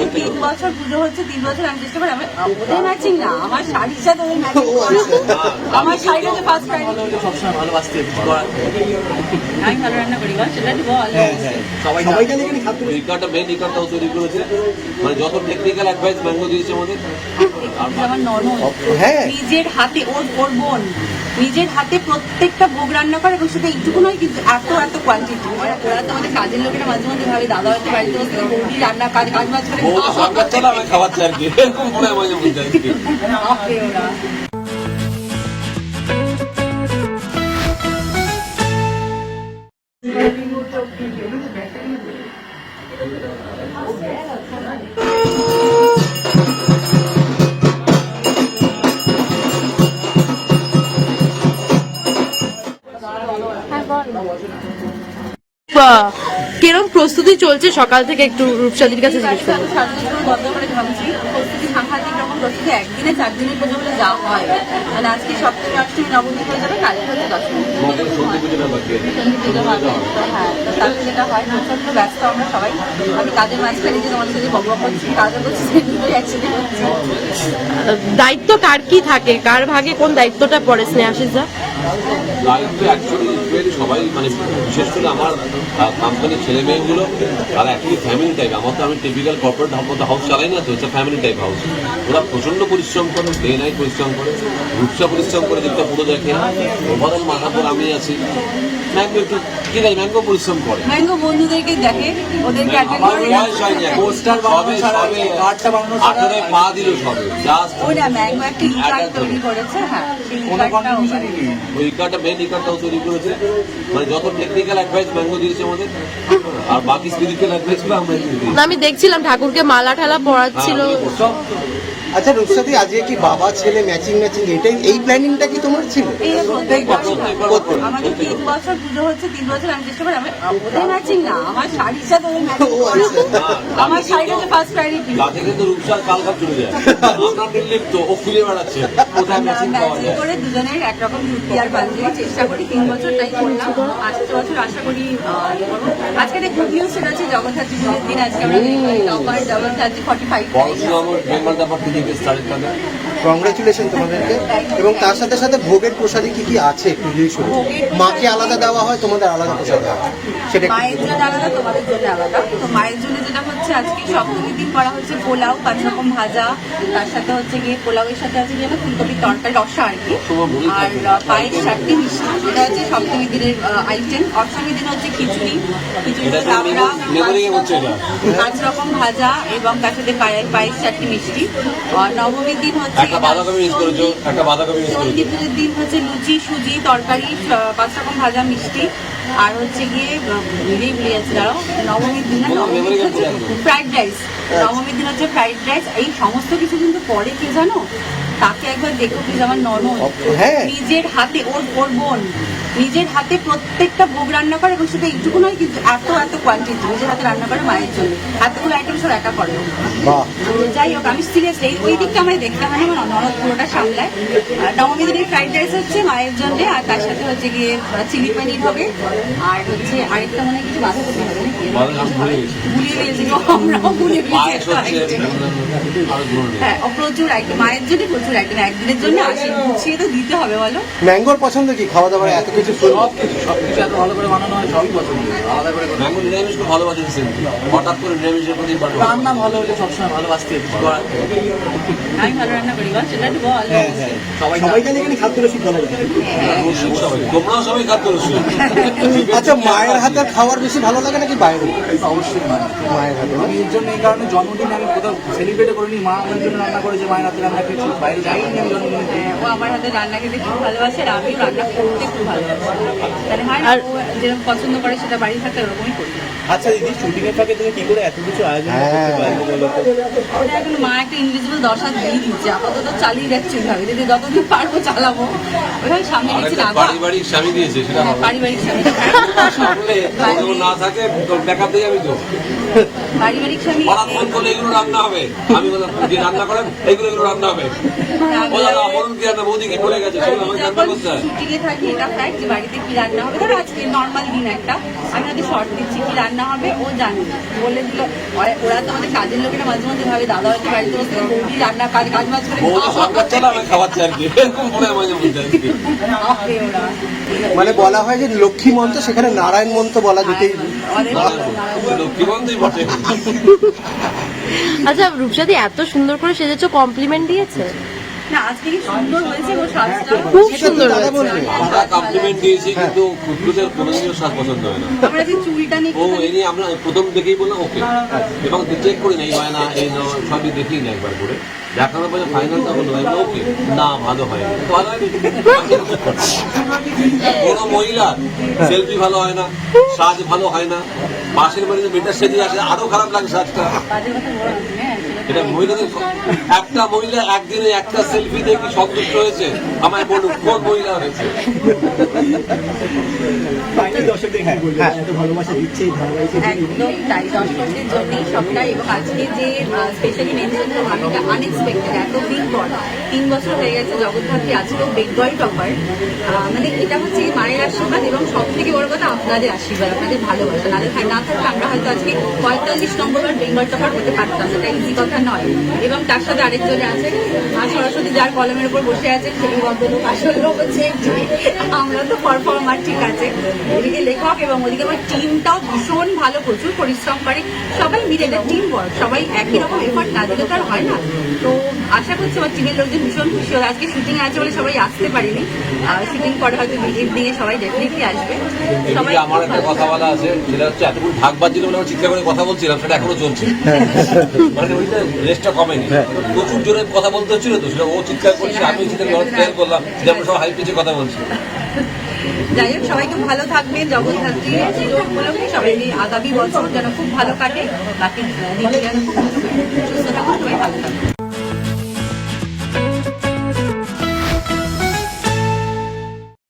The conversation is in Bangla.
আমাদের তিন বছর পুজো হচ্ছে তিন বছর আমি চেষ্টা করি আমি ওদের ম্যাচিং না আমার শাড়ির সাথে ওদের ম্যাচিং আমার শাড়িটা হচ্ছে ফার্স্ট ফ্রাইডে সবসময় ভালোবাসতে কিছু করার নেই। আমি ভালো রান্না করি বল সেটা তুই বল হ্যাঁ হ্যাঁ। সবাই খাদ্য মেন এই তৈরি করেছে। মানে যত টেকনিক্যাল অ্যাডভাইস ম্যাঙ্গো দিয়েছে আমাদের আমার ননদ হ্যাঁ। নিজের হাতে ওর ওর বোন। নিজের হাতে প্রত্যেকটা ভোগ রান্না করে এবং সেটা একটুকু নয় কিন্তু এত এত কোয়ান্টিটি ওরা তো আমাদের কাজের লোকেরা মাঝে মাঝে ভাবে দাদা হয়তো বাড়িতে বসে বৌদি রান্না কাজ কাজ করে আমি খাওয়াচ্ছি আর কি। এরকম করে মাঝে কিরম প্রস্তুতি চলছে সকাল থেকে একটু রূপসাদির কাছে জিজ্ঞেস করে। দায়িত্ব কার কি থাকে? কার ভাগে কোন দায়িত্বটা পড়ে? স্নেহাশিস? দায়িত্ব অ্যাকচুয়ালি সবাই মানে বিশেষ করে আমার কোম্পানির ছেলে মেয়েগুলো তারা অ্যাকচুয়ালি ফ্যামিলি টাইপ আমার তো আমি টিপিক্যাল কর্পোরেট মতো হাউস চালাই না তো হচ্ছে ফ্যামিলি টাইপ হাউস ওরা প্রচণ্ড পরিশ্রম করে ডে নাইট পরিশ্রম করে রূপসা পরিশ্রম করে দিকটা পুরো দেখে। ওভারঅল মাথা পর আমি আছি। ম্যাঙ্গো একটু আছে ম্যাঙ্গো পরিশ্রম করে। ম্যাঙ্গো বন্ধুদেরকে দেখে। পোস্টার বানানো ছাড়া, কার্ডটা বানানো ছাড়া- পা দিল সবে। জাস্ট ওই ম্যাঙ্গো একটা ই তৈরি করেছে হ্যাঁ কার্ডটা ওই কার্ডটা মেন এই কার্ডটাও তৈরি করেছে। মানে যত টেকনিক্যাল অ্যাডভাইস ম্যাঙ্গো দিয়েছে আমাদের আর বাকি স্পিরিচুয়াল অ্যাডভাইসগুলো আমরা না, আমি দেখছিলাম ঠাকুরকে মালা ঠালা পড়াচ্ছিল সব আচ্ছা রূপসাদি আজকে কি বাবা ছেলে ম্যাচিং ম্যাচিং এটাই এই প্ল্যানিংটা কি তোমার ছিল? এই প্রত্যেক বছর। আমাদের তিন বছর পুজো হচ্ছে তিন বছর আমি চেষ্টা করি আমি ওদের ম্যাচিং না আমার শাড়ির সাথে ওদের ম্যাচিং আমার শাড়িটা হচ্ছে ফার্স্ট ফ্রাইডে তাতে কিন্তু রূপসার কালকাপ চলে যায়। আমরা নির্লিপ্ত ও খুলে বেড়াচ্ছে। কোথায় ম্যাচিং পাওয়া যায়। করে দুজনের একরকম ধুতি আর পাঞ্জাবি চেষ্টা করি তিন বছর তাই করলাম। আজকে বছর আশা করি ইয়ে আজকে একটা গুড নিউজ সেটা হচ্ছে জগদ্ধাত্রী পুজোর দিন আজকে আমরা টপার জগদ্ধাত্রী ফর্টি ফাইভ ব্যাপার থেকে স্টার্ট করে কংগ্রেচুলেশন তোমাদেরকে। এবং তার সাথে সাথে ভোগের প্রসাদে কি কি আছে একটু যদি শুনি। মাকে আলাদা দেওয়া হয় তোমাদের আলাদা প্রসাদ দেওয়া হয়। সেটা একটু মায়ের জন্য আলাদা তোমাদের জন্য আলাদা। তো মায়ের জন্য যেটা হচ্ছে আজকে সপ্তমীর দিন করা হচ্ছে পোলাও পাঁচ রকম ভাজা। তার সাথে হচ্ছে গিয়ে পোলাওয়ের সাথে আছে গিয়ে না ফুলকপির তরকারি রসা আর কি। আর পায়েস চারটি মিষ্টি। এটা হচ্ছে সপ্তমী দিনের আইটেম অষ্টমী দিন হচ্ছে খিচুড়ি। খিচুড়ি এটা পাঁচ রকম ভাজা এবং তার সাথে পায়ের পায়েস চারটি মিষ্টি। আর নবমীর দিন হচ্ছে একটা বাঁধাকপি মিস করেছ একটা বাঁধাকপি মিস করেছ। পুজোর দিন হচ্ছে লুচি সুজি তরকারি পাঁচ রকম ভাজা মিষ্টি আর হচ্ছে গিয়ে ভুলেই ভুলে যাচ্ছে দাঁড়াও নবমীর দিন না নবমীর দিন হচ্ছে ফ্রাইড রাইস নবমীর দিন হচ্ছে ফ্রাইড রাইস এই সমস্ত কিছু কিন্তু পরে কে জানো? তাকে একবার দেখো প্লিজ আমার ননদ। হ্যাঁ। নিজের হাতে ওর ওর বোন। নিজের হাতে প্রত্যেকটা ভোগ রান্না করে এবং সেটা একটুকু নয় কিন্তু এত এত কোয়ান্টিটি নিজের হাতে রান্না করে মায়ের জন্য। এতগুলো আইটেম সব একা করে। যাই হোক আমি সিরিয়াসলি ওই দিকটা আমায় দেখতে হয় না আমার ননদ পুরোটা সামলায়। আর নবমী দিনের ফ্রাইড রাইস হচ্ছে মায়ের জন্য আর তার সাথে হচ্ছে গিয়ে চিলি পনির হবে। আর হচ্ছে আরেকটা মনে হয় কিছু হবে। ভুলিয়ে আমরাও ভুলে item। আরও ধরনের হ্যাঁ ও প্রচুর আইটেম মায়ের জন্য প্রচুর আইটেম একদিনের জন্য আসে গুছিয়ে তো দিতে হবে বলো। ম্যাঙ্গোর পছন্দ কি? খাওয়া দাওয়া এত কিছু সব কিছু সব কিছু এত ভালো করে বানানো হয় সবই পছন্দ আলাদা করে কোনো- নিরামিষ খুব ভালোবাসেন সেন্টি হঠাৎ করে নিরামিষের প্রতি রান্না ভালো হলে সবসময় ভালোবাসতে কিছু করার আমি ভালো রান্না করি বল সেটা একটু বল। হ্যাঁ হ্যাঁ। সবাই সবাই খালি এখানে খাদ্য রসিক বলা যায় তোমরাও সবাই খাদ্য রসিক। আচ্ছা মায়ের হাতে খাওয়ার বেশি ভালো লাগে নাকি বাইরে? অবশ্যই মানে মায়ের হাতে। আমি এর জন্য এই কারণে জন্মদিন আমি কোথাও সেলিব্রেট করিনি। মা আমার জন্য রান্না করেছে মায়ের হাতে রান্না খেয়েছি। বাইরে যাইনি আমি জন্মদিনে। হ্যাঁ, ও আমার হাতে রান্না খেতে খুব ভালোবাসে আর আমিও রান্না করতে খুব ভালোবাসি। তাহলে হয় আর- যেরকম পছন্দ করে সেটা বাড়ির থাকতে ওরকমই করি আচ্ছা দিদি শুটিং এর ফাঁকে তুমি কি করে এত কিছু আয়োজন করতে হ্যাঁ। পারলে বলো তো? ওটা এখন মা একটা ইনভিজিবল দশা দিয়ে দিচ্ছে আপাতত চালিয়ে যাচ্ছে ওইভাবে। যদি যতদিন পারব চালাবো। ওইভাবে সামনে আর না পারিবারিক স্বামী দিয়েছে সেটা পারিবারিক স্বামী। না থাকে ব্যাকআপ দিয়ে যাবি তো? পারিবারিক স্বামী হঠাৎ ফোন করলে এগুলো রান্না হবে। আমি বললাম যে রান্না করেন এগুলো এগুলো রান্না হবে। ও দাদা কি রান্না বৌদি কি বলে গেছে সেগুলো আমাকে রান্না করতে হয়। শুটিংয়ে থাকি এটা ফ্যাক্ট যে বাড়িতে কি রান্না হবে। ধরো আজকে নর্মাল দিন একটা। আমি হয়তো শর্ট দিচ্ছি কি রান্না হবে ও জানে। বলে দিল ওরা- ওরা তো আমাদের কাজের লোকেরা মাঝে মাঝে ভাবে দাদা হয়তো বাড়িতে বসে বৌদি রান্না কাজ কাজ বাজ করে মনে হয় মানে বলা হয় যে লক্ষ্মী মন্ত্র সেখানে নারায়ণ মন্ত্র বলা যেতেই বটে। আচ্ছা রূপসাদি এত সুন্দর করে সেজেছো কমপ্লিমেন্ট দিয়েছে? না আজকে কি সুন্দর হয়েছে গো সাজটা? খুব সুন্দর হয়েছে। আমরা কমপ্লিমেন্ট দিয়েছি কিন্তু কোনোদিনও পছন্দ হয় না। আমরা যে চুলটা নিয়ে ও একটুখানি- এই নিয়ে আমরা প্রথম দেখেই বললাম ওকে এবং চেক করি না এই হয় না এই না সবই দেখি না একবার করে। দেখানোর পরে ফাইনালটা বলল আমি ওকে না ভালো কোনো মহিলা সেলফি ভালো হয় না সাজ ভালো হয় না। পাশের বাড়িতে মেয়েটা সেজে আসে আরও খারাপ লাগে সাজটা। এটা মহিলাদের একটা মহিলা একদিনে একটা সেলফি দেখে সন্তুষ্ট হয়েছে। আমায় বলুন কোন মহিলা হয়েছে? বলবেন? এত ভালোবাসা দিচ্ছে এই ধারাবাহিকের জন্য একদম তাই দর্শকদের জন্যই সবটাই। এবং আজকে যে স্পেশালি মেনশন করব আনএক্সপেক্টেড এত বিগ পর। তিন বছর হয়ে গেছে আজকেও বেঙ্গল টপার মানে এটা হচ্ছে মায়ের আশীর্বাদ এবং সব থেকে বড় কথা আপনাদের আশীর্বাদ আপনাদের ভালোবাসা। না থাকলে আমরা হয়তো আজকে পঁয়তাল্লিশ নম্বর বেঙ্গল টপার হতে পারতাম সেটা ইজি কথা নয়। এবং তার সাথে আরেকজনে আছে মা সরস্বতী যার কলমের উপর বসে আছেন সেই ভদ্রলোক আসল লোক হচ্ছে। আমরা তো পারফর্মার ঠিক আছে। এদিকে লেখক এবং ওদিকে আমার টিমটাও ভীষণ ভালো প্রচুর পরিশ্রম করে। সবাই মিলে এটা টিম ওয়ার্ক সবাই একই রকম এফার্ট না দিলে তো আর হয় না। তো আশা করছি আমার টিমের লোকজন ভীষণ খুশি হবে। আজকে শুটিং আছে বলে সবাই আসতে পারেনি। শুটিং পরে হয়তো বিজের দিকে সবাই ডেফিনেটলি আসবে। সবাই আমার একটা কথা বলা আছে সেটা হচ্ছে এতক্ষণ ভাগ বাজছিল বলে আমরা চিৎকার করে কথা বলছিলাম সেটা এখনও চলছে। মানে ওইটা রেস্টটা কমেনি। প্রচুর জোরে কথা বলতে হচ্ছিল তো সেটা ও চিৎকার করছে আমি চিৎকার করলাম যে আমরা সব হাই পিচে কথা বলছি। যাই হোক সবাইকে ভালো থাকবেন পুজো উপলক্ষে সবাই আগামী বছর যেন খুব ভালো কাটে বাকি যেন খুব ভালো সুস্থ থাকুন সবাই ভালো থাকুন।